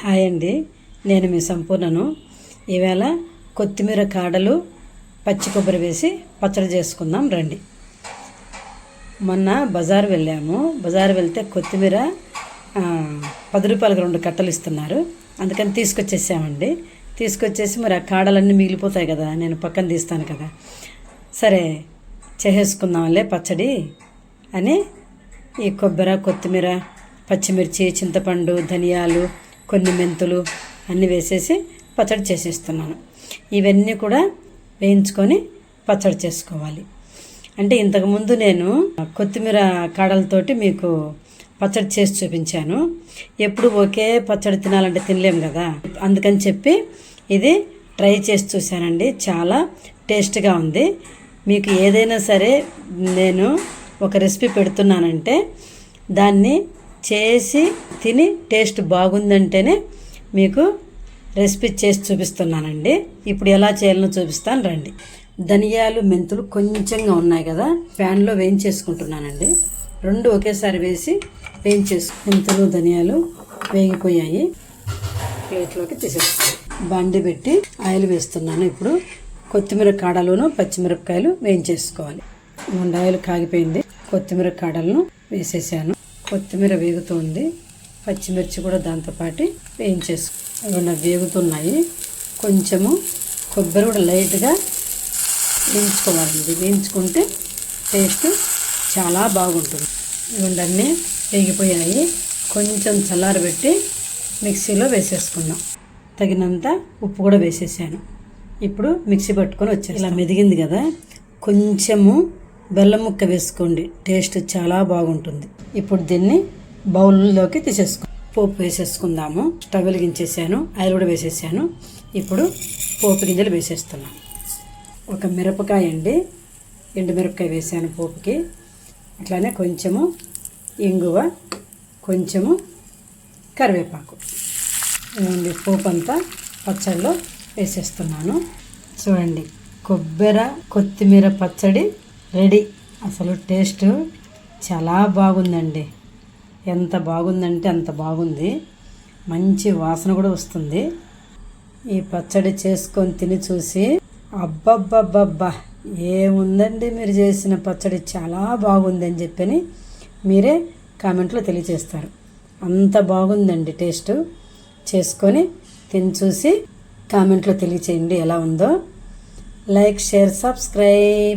Hi అండి. నేను మీ సంపూర్ణను. ఈవేళ కొత్తిమీర కాడలు పచ్చి కొబ్బరి వేసి పచ్చడి చేసుకుందాం రండి. మొన్న బజార్ వెళ్ళాము. బజార్ వెళ్తే కొత్తిమీర పది రూపాయలకు రెండు కట్టలు ఇస్తున్నారు. అందుకని తీసుకొచ్చేసామండి. తీసుకొచ్చేసి మరి ఆ కాడలన్నీ మిగిలిపోతాయి కదా నేను పక్కన తీస్తాను కదా. సరే చేసేసుకుందాంలే పచ్చడి అని ఈ కొబ్బరి కొత్తిమీర పచ్చిమిర్చి చింతపండు ధనియాలు కొన్ని మెంతులు అన్నీ వేసేసి పచ్చడి చేసేస్తున్నాను. ఇవన్నీ కూడా వేయించుకొని పచ్చడి చేసుకోవాలి. అంటే ఇంతకుముందు నేను కొత్తిమీర కాడలతోటి మీకు పచ్చడి చేసి చూపించాను. ఎప్పుడు ఒకే పచ్చడి తినాలంటే తినలేం కదా. అందుకని చెప్పి ఇది ట్రై చేసి చూశానండి. చాలా టేస్ట్గా ఉంది. మీకు ఏదైనా సరే నేను ఒక రెసిపీ పెడుతున్నానంటే దాన్ని చేసి తిని టేస్ట్ బాగుందంటేనే మీకు రెసిపీ చేసి చూపిస్తున్నానండి. ఇప్పుడు ఎలా చేయాలో చూపిస్తాను రండి. ధనియాలు మెంతులు కొంచెంగా ఉన్నాయి కదా ప్యాన్లో వేయించేసుకుంటున్నానండి. రెండు ఒకేసారి వేసి వేయించేసు మెంతులు ధనియాలు వేగిపోయాయి. ప్లేట్లోకి తీసేస్తాను బండి పెట్టి ఆయిల్ వేస్తున్నాను ఇప్పుడు. కొత్తిమీర కాడలను పచ్చిమిరపకాయలు వేయించేసుకోవాలి. ముండాయిలు ఆయిల్ కాగిపోయింది. కొత్తిమీర కాడలను వేసేసాను. కొత్తిమీర వేగుతుంది. పచ్చిమిర్చి కూడా దాంతోపాటు వేయించేసు ఇవన్నీ వేగుతున్నాయి కొంచెము కొబ్బరి కూడా లైట్గా వేయించుకోవాలండి. వేయించుకుంటే టేస్ట్ చాలా బాగుంటుంది. ఇవన్నీ వేగిపోయాయి. కొంచెం చల్లారబెట్టి మిక్సీలో వేసేసుకుందాం. తగినంత ఉప్పు కూడా వేసేసాను. ఇప్పుడు మిక్సీ పట్టుకొని వచ్చేసి ఇలా మెదిగింది కదా కొంచెము బెల్లం ముక్క వేసుకోండి. టేస్ట్ చాలా బాగుంటుంది. ఇప్పుడు దీన్ని బౌల్లోకి తీసేసుకో పోపు వేసేసుకుందాము. స్టవ్ వెలిగించేసాను. ఆయిల్ కూడా వేసేసాను. ఇప్పుడు పోపు గింజలు వేసేస్తున్నాను ఒక మిరపకాయ అండి. ఎండు మిరపకాయ వేసాను పోపుకి. అట్లానే కొంచెము ఇంగువ కొంచెము కరివేపాకు. ఇదిగోండి పోపు అంతా పచ్చడిలో వేసేస్తున్నాను. చూడండి కొబ్బరి కొత్తిమీర పచ్చడి రెడీ. అసలు టేస్ట్ చాలా బాగుందండి. ఎంత బాగుందంటే అంత బాగుంది. మంచి వాసన కూడా వస్తుంది. ఈ పచ్చడి చేసుకొని తిని చూసి అబ్బబ్బబ్బబ్బా ఏముందండి మీరు చేసిన పచ్చడి? చాలా బాగుంది అని చెప్పని మీరే కామెంట్లో తెలియజేస్తారు అంత బాగుందండి టేస్ట్. చేసుకొని తిని చూసి కామెంట్లో తెలియచేయండి ఎలా ఉందో. Like share subscribe.